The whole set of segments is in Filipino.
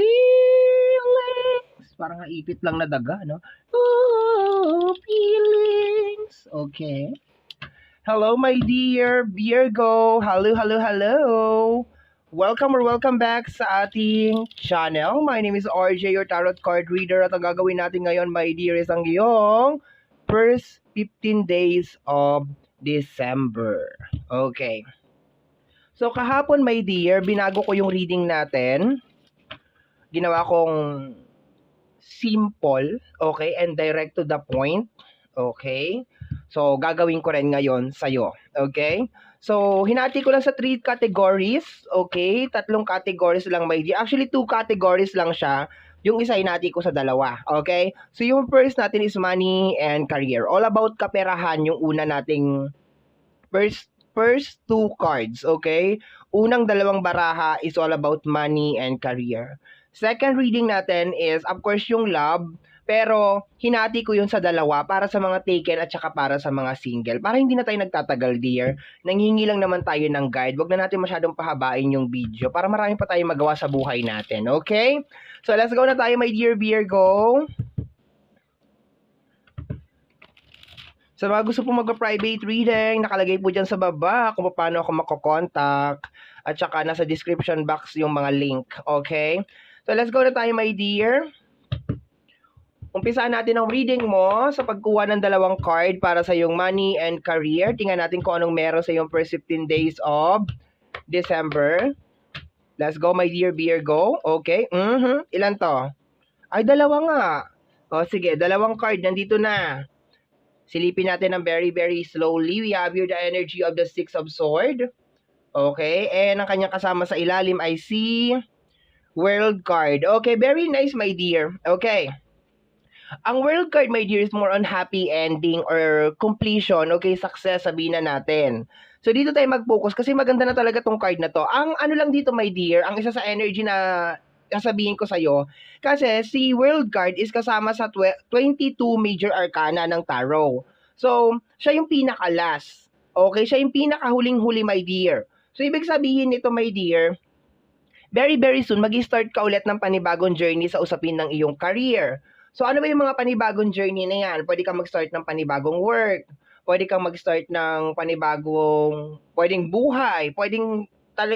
feelings. Parang naipit lang na daga, no? Ooh, feelings. Okay. Hello, my dear Virgo. Hello, hello, hello. Welcome or welcome back sa ating channel. My name is RJ, your tarot card reader. At ang gagawin natin ngayon, my dear, is ang iyong first 15 days of December. Okay. So, kahapon, my dear, binago ko yung reading natin. Ginawa kong simple, okay, and direct to the point. Okay? So, gagawin ko rin ngayon sa'yo. Okay? So, hinati ko lang sa three categories. Okay? Tatlong categories lang may dear. Actually, two categories lang siya. Yung isa hinati ko sa dalawa. Okay? So, yung first natin is money and career. All about kaperahan yung una nating first first two cards. Okay? Unang dalawang baraha is all about money and career. Second reading natin is, of course, yung love pero hinati ko yun sa dalawa para sa mga taken at saka para sa mga single. Para hindi na tayo nagtatagal, dear. Nanghingi lang naman tayo ng guide. Huwag na natin masyadong pahabain yung video para marami pa tayong magawa sa buhay natin. Okay? So, let's go na tayo, my dear Virgo. Sa mga gusto po mag-private reading, nakalagay po dyan sa baba kung paano ako makokontakt. At saka nasa description box yung mga link. Okay? So, let's go na tayo, my dear. Umpisaan natin ang reading mo sa pagkuha ng dalawang card para sa iyong money and career. Tingnan natin kung anong meron sa iyong first 15 days of December. Let's go, my dear Virgo. Okay. Mm-hmm. Ilan to? Ay, dalawa nga. O, sige. Dalawang card. Nandito na. Silipin natin ng very, very slowly. We have here the energy of the Six of Sword. Okay. And ang kanyang kasama sa ilalim I see World card. Okay. Very nice, my dear. Okay. Ang world card, my dear, is more on happy ending or completion, okay, success, sabihin na natin. So, dito tayo mag-focus kasi maganda na talaga tong card na to. Ang ano lang dito, my dear, ang isa sa energy na sasabihin ko sa'yo, kasi si world card is kasama sa 22 major arcana ng tarot. So, siya yung pinaka-last. Okay, siya yung pinaka-huling-huli, my dear. So, ibig sabihin nito, my dear, very, very soon, mag-start ka ulit ng panibagong journey sa usapin ng iyong career. So ano ba yung mga panibagong journey na yan? Pwede kang mag-start ng panibagong work, pwede kang mag-start ng panibagong, pwedeng buhay, pwedeng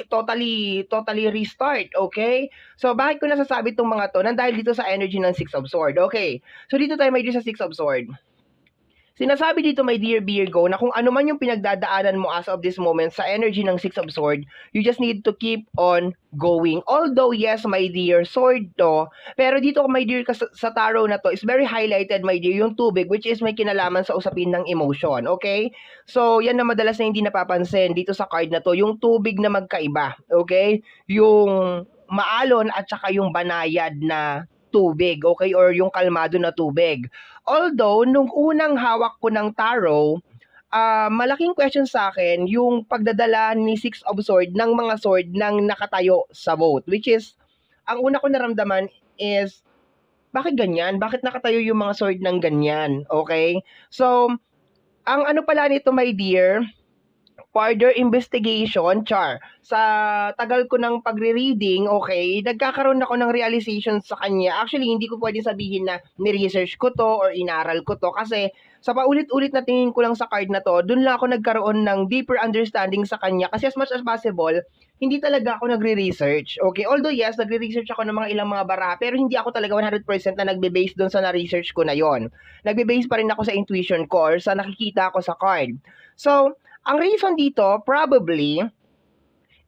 totally, totally restart, okay? So, bakit ko nasasabi itong mga to? Nang dahil dito sa energy ng Six of Sword, okay? So, dito tayo may sa Six of Sword. Sinasabi dito, my dear Virgo, na kung ano man yung pinagdadaanan mo as of this moment sa energy ng Six of Sword, you just need to keep on going. Although, yes, my dear, sword to, pero dito, my dear, sa tarot na to, is very highlighted, my dear, yung tubig, which is may kinalaman sa usapin ng emotion, okay? So, yan na madalas na hindi napapansin dito sa card na to, yung tubig na magkaiba, okay? Yung maalon at saka yung banayad na tubig, okay? Or yung kalmado na tubig. Although, nung unang hawak ko ng tarot, uh, malaking question sa akin yung pagdadala ni Six of Sword ng mga sword nang nakatayo sa boat. Which is, ang una ko naramdaman is, bakit ganyan? Bakit nakatayo yung mga sword ng ganyan? Okay? So, ang ano pala nito, my dear, further investigation, char. Sa tagal ko ng pagre-reading, okay, nagkakaroon ako ng realization sa kanya. Actually, hindi ko pwede sabihin na ni-research ko to or inaral ko to kasi sa paulit-ulit na tingin ko lang sa card na to, dun lang ako nagkaroon ng deeper understanding sa kanya kasi as much as possible, hindi talaga ako nagre-research. Okay, although yes, nagre-research ako ng mga ilang mga baraha, pero hindi ako talaga 100% na nagbe-base doon sa na-research ko na yon. Nagbe-base pa rin ako sa intuition ko or sa nakikita ko sa card. So, ang reason dito, probably,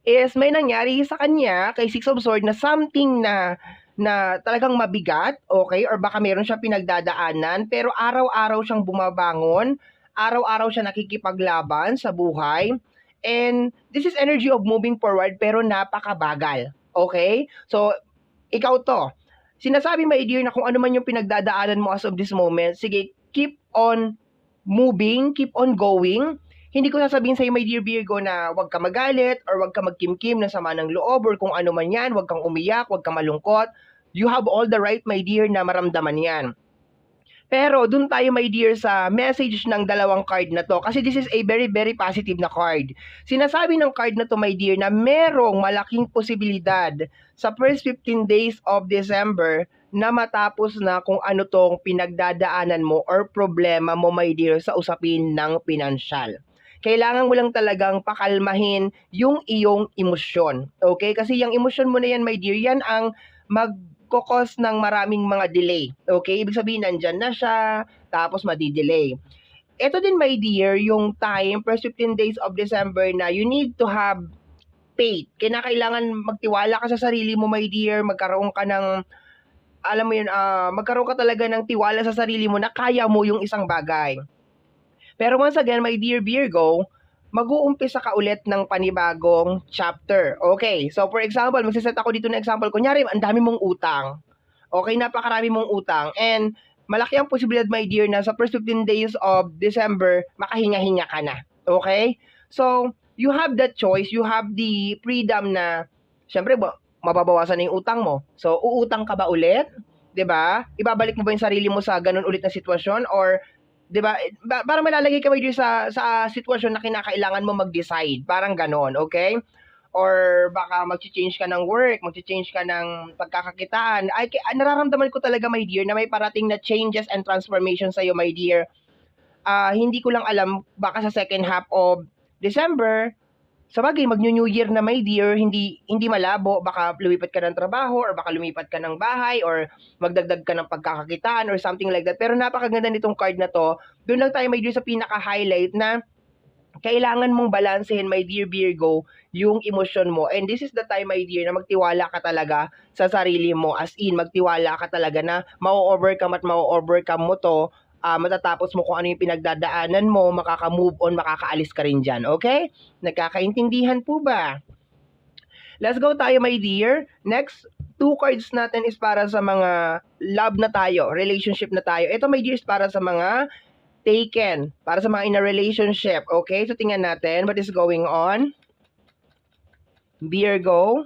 is may nangyari sa kanya kay Six of Swords na something na na talagang mabigat, okay? Or baka meron siya pinagdadaanan, pero araw-araw siyang bumabangon, araw-araw siya nakikipaglaban sa buhay, and this is energy of moving forward, pero napakabagal, okay? So, ikaw to, sinasabi my dear na kung ano man yung pinagdadaanan mo as of this moment, sige, keep on moving, keep on going, hindi ko sasabihin sa iyo, my dear Virgo, na huwag ka magalit or huwag ka magkimkim ng sama ng loob or kung ano man yan, huwag kang umiyak, huwag kang malungkot. You have all the right, my dear, na maramdaman yan. Pero dun tayo my dear sa message ng dalawang card na to kasi this is a very very positive na card. Sinasabi ng card na to my dear na merong malaking posibilidad sa first 15 days of December na matapos na kung ano tong pinagdadaanan mo or problema mo my dear sa usapin ng pinansyal. Kailangan mo lang talagang pakalmahin yung iyong emosyon. Okay? Kasi yung emosyon mo na yan my dear, yan ang mag magkakos ng maraming mga delay. Okay? Ibig sabihin, nandyan na siya, tapos madidelay. Ito din, my dear, yung time, first 15 days of December na you need to have faith. Kinakailangan magtiwala ka sa sarili mo, my dear, magkaroon ka ng alam mo yun, uh, magkaroon ka talaga ng tiwala sa sarili mo na kaya mo yung isang bagay. Pero once again, my dear Virgo, mag-uumpisa ka ulit ng panibagong chapter. Okay, so for example, magsiset ako dito ng example. Kunyari, ang dami mong utang. Okay, napakarami mong utang. And malaki ang posibilidad, my dear, na sa first 15 days of December, makahinga-hinga ka na. Okay? So, you have that choice. You have the freedom na, syempre, mababawasan na yung utang mo. So, uutang ka ba ulit? 'di ba? Ibabalik mo ba yung sarili mo sa ganun ulit na sitwasyon or 'di ba? Para malalagay ka ba sa sa sitwasyon na kinakailangan mo mag-decide, parang ganoon, okay? Or baka mag-change ka ng work, mag-change ka ng pagkakakitaan. Ay, nararamdaman ko talaga, my dear, na may parating na changes and transformation sa iyo, my dear. Uh, hindi ko lang alam, baka sa second half of December, sa bagay, mag-New Year na my dear, hindi hindi malabo, baka lumipat ka ng trabaho or baka lumipat ka ng bahay or magdagdag ka ng pagkakakitaan or something like that. Pero napakaganda nitong card na to. Doon lang tayo my dear sa pinaka-highlight na kailangan mong balansehin, my dear Virgo, yung emosyon mo. And this is the time, my dear, na magtiwala ka talaga sa sarili mo. As in, magtiwala ka talaga na ma-overcome at ma-overcome mo to uh, matatapos mo kung ano yung pinagdadaanan mo, makaka-move on, makakaalis ka rin dyan. Okay? Nagkakaintindihan po ba? Let's go tayo, my dear. Next, two cards natin is para sa mga love na tayo, relationship na tayo. Ito, my dear, is para sa mga taken, para sa mga in a relationship. Okay? So, tingnan natin what is going on. Virgo.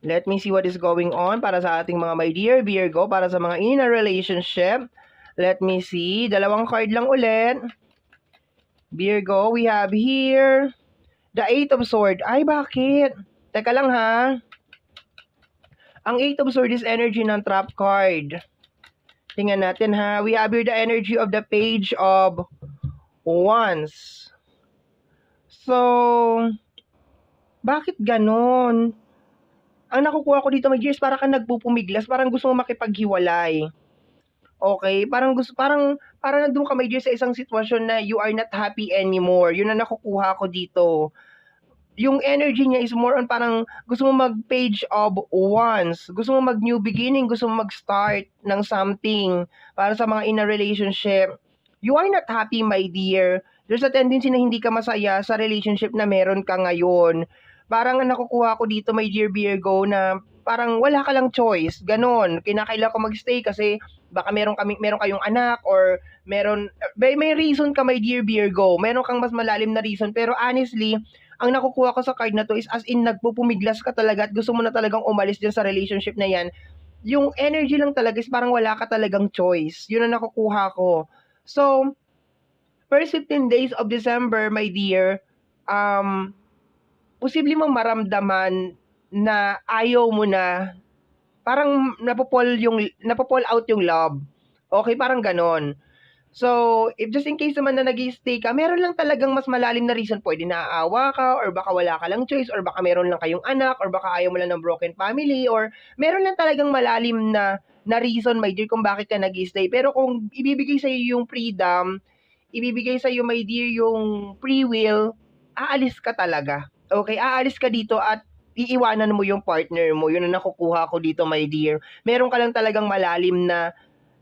Let me see what is going on para sa ating mga my dear Virgo, para sa mga in a relationship. Let me see. Dalawang card lang ulit. Virgo, we have here the Eight of Swords. Ay, bakit? Teka lang ha. Ang Eight of Swords is energy ng trap card. Tingnan natin ha. We have here the energy of the Page of Wands. So, bakit ganon? Ang nakukuha ko dito, my dears, para ka nagpupumiglas, parang gusto mo makipaghiwalay. Okay, parang gusto parang parang nandoon ka dear sa isang sitwasyon na you are not happy anymore. Yun ang nakukuha ko dito. Yung energy niya is more on parang gusto mo mag-page of once. Gusto mo mag-new beginning. Gusto mo mag-start ng something para sa mga in a relationship. You are not happy, my dear. There's a tendency na hindi ka masaya sa relationship na meron ka ngayon. Parang nakukuha ko dito, my dear Virgo, na parang wala ka lang choice. Ganon. Kinakailangan ko mag-stay kasi baka meron kami meron kayong anak or meron may, may reason ka my dear Virgo meron kang mas malalim na reason pero honestly ang nakukuha ko sa card na to is as in nagpupumiglas ka talaga at gusto mo na talagang umalis din sa relationship na yan yung energy lang talaga is parang wala ka talagang choice yun ang nakukuha ko so first 15 days of December my dear um posible mong maramdaman na ayaw mo na parang napopol yung napopol out yung love. Okay, parang ganon. So, if just in case naman na nag stay ka, meron lang talagang mas malalim na reason. Pwede naaawa ka, or baka wala ka lang choice, or baka meron lang kayong anak, or baka ayaw mo lang ng broken family, or meron lang talagang malalim na, na reason, my dear, kung bakit ka nag stay Pero kung ibibigay sa iyo yung freedom, ibibigay sa iyo, my dear, yung free will, aalis ka talaga. Okay, aalis ka dito at iiwanan mo yung partner mo. Yun ang nakukuha ko dito, my dear. Meron ka lang talagang malalim na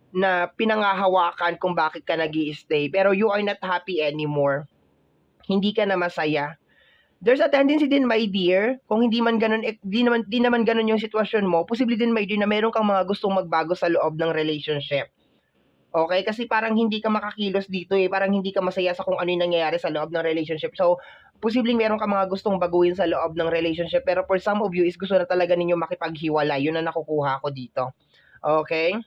na pinangahawakan kung bakit ka nag stay pero you are not happy anymore. Hindi ka na masaya. There's a tendency din, my dear, kung hindi man ganun, eh, di naman, di naman ganun yung sitwasyon mo, posible din, my dear, na meron kang mga gustong magbago sa loob ng relationship. Okay? Kasi parang hindi ka makakilos dito eh. Parang hindi ka masaya sa kung ano yung nangyayari sa loob ng relationship. So, posibleng meron ka mga gustong baguhin sa loob ng relationship pero for some of you is gusto na talaga ninyo makipaghiwalay. Yun ang nakukuha ko dito. Okay?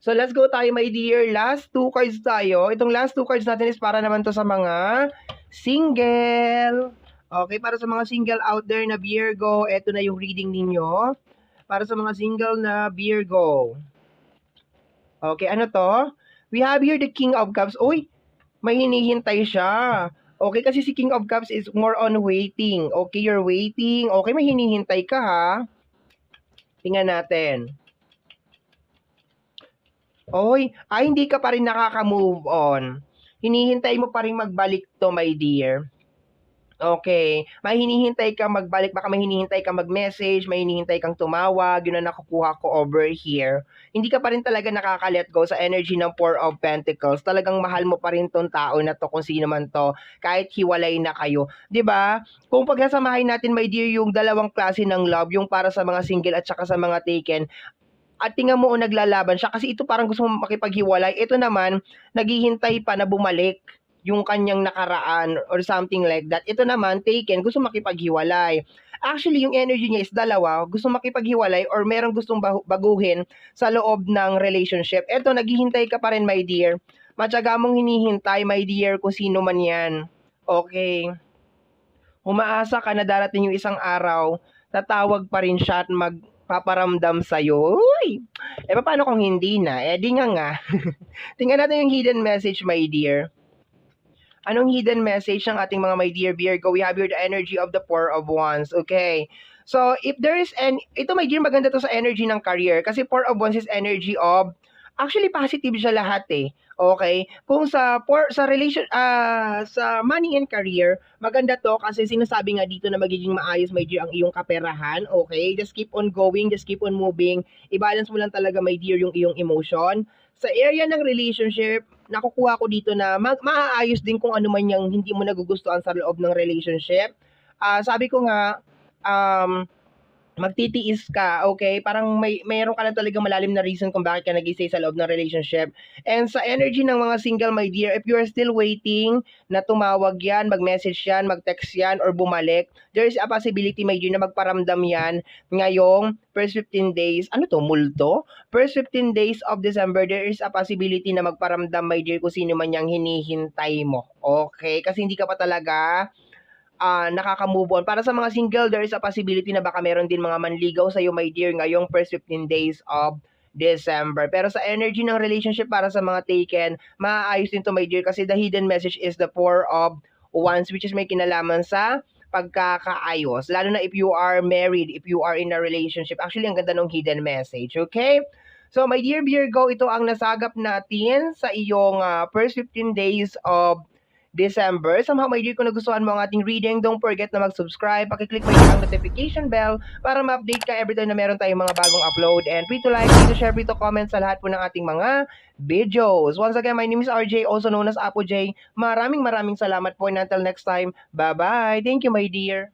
So, let's go tayo, my dear. Last two cards tayo. Itong last two cards natin is para naman to sa mga single. Okay, para sa mga single out there na Virgo, eto na yung reading ninyo. Para sa mga single na Virgo. Okay, ano to? We have here the King of Cups. Uy, may hinihintay siya. Okay, kasi si King of Cups is more on waiting. Okay, you're waiting. Okay, may hinihintay ka ha. Tingnan natin. Oy, ay hindi ka pa rin nakaka-move on. Hinihintay mo pa rin magbalik to, my dear. Okay. May hinihintay ka magbalik, baka may hinihintay ka mag-message, may hinihintay kang tumawag, yun ang nakukuha ko over here. Hindi ka pa rin talaga nakaka-let go sa energy ng Four of Pentacles. Talagang mahal mo pa rin tong tao na to kung sino man to, kahit hiwalay na kayo. ba? Kung pagsasamahin natin, my dear, yung dalawang klase ng love, yung para sa mga single at saka sa mga taken, at tingnan mo o naglalaban siya kasi ito parang gusto mo makipaghiwalay. Ito naman, naghihintay pa na bumalik yung kanyang nakaraan or something like that. Ito naman, taken, gusto makipaghiwalay. Actually, yung energy niya is dalawa, gusto makipaghiwalay or merong gustong baguhin sa loob ng relationship. Ito, naghihintay ka pa rin, my dear. Matyaga mong hinihintay, my dear, kung sino man yan. Okay. Umaasa ka na darating yung isang araw, tatawag pa rin siya at magpaparamdam sa'yo. Uy! Eh, paano kung hindi na? Eh, di nga nga. Tingnan natin yung hidden message, my dear. Anong hidden message ng ating mga my dear Virgo? We have here the energy of the Four of Wands. Okay. So, if there is an... Ito, my dear, maganda to sa energy ng career. Kasi Four of Wands is energy of... Actually, positive siya lahat eh. Okay? Kung sa for, sa relation ah sa money and career, maganda to kasi sinasabi nga dito na magiging maayos my dear ang iyong kaperahan. Okay? Just keep on going, just keep on moving. I-balance mo lang talaga my dear yung iyong emotion. Sa area ng relationship, nakukuha ko dito na ma- maaayos din kung ano man yung hindi mo nagugustuhan sa loob ng relationship. Ah, sabi ko nga um magtitiis ka, okay? Parang may mayroon ka na talaga malalim na reason kung bakit ka nag-stay sa loob ng relationship. And sa energy ng mga single, my dear, if you are still waiting na tumawag yan, mag-message yan, mag-text yan, or bumalik, there is a possibility, my dear, na magparamdam yan ngayong first 15 days. Ano to, multo? First 15 days of December, there is a possibility na magparamdam, my dear, kung sino man yung hinihintay mo. Okay? Kasi hindi ka pa talaga ah nakaka-move on. Para sa mga single, there is a possibility na baka meron din mga manligaw sa iyo, my dear, ngayong first 15 days of December. Pero sa energy ng relationship para sa mga taken, maaayos din to, my dear, kasi the hidden message is the four of wands, which is may kinalaman sa pagkakaayos. Lalo na if you are married, if you are in a relationship. Actually, ang ganda ng hidden message, okay? So, my dear Virgo, ito ang nasagap natin sa iyong ah, first 15 days of December. Somehow, my dear, kung nagustuhan mo ang ating reading, don't forget na mag-subscribe. Pakiclick mo yung notification bell para ma-update ka every time na meron tayong mga bagong upload. And free to like, free to share, free to comment sa lahat po ng ating mga videos. Once again, my name is RJ, also known as Apo J. Maraming maraming salamat po and until next time, bye-bye. Thank you, my dear.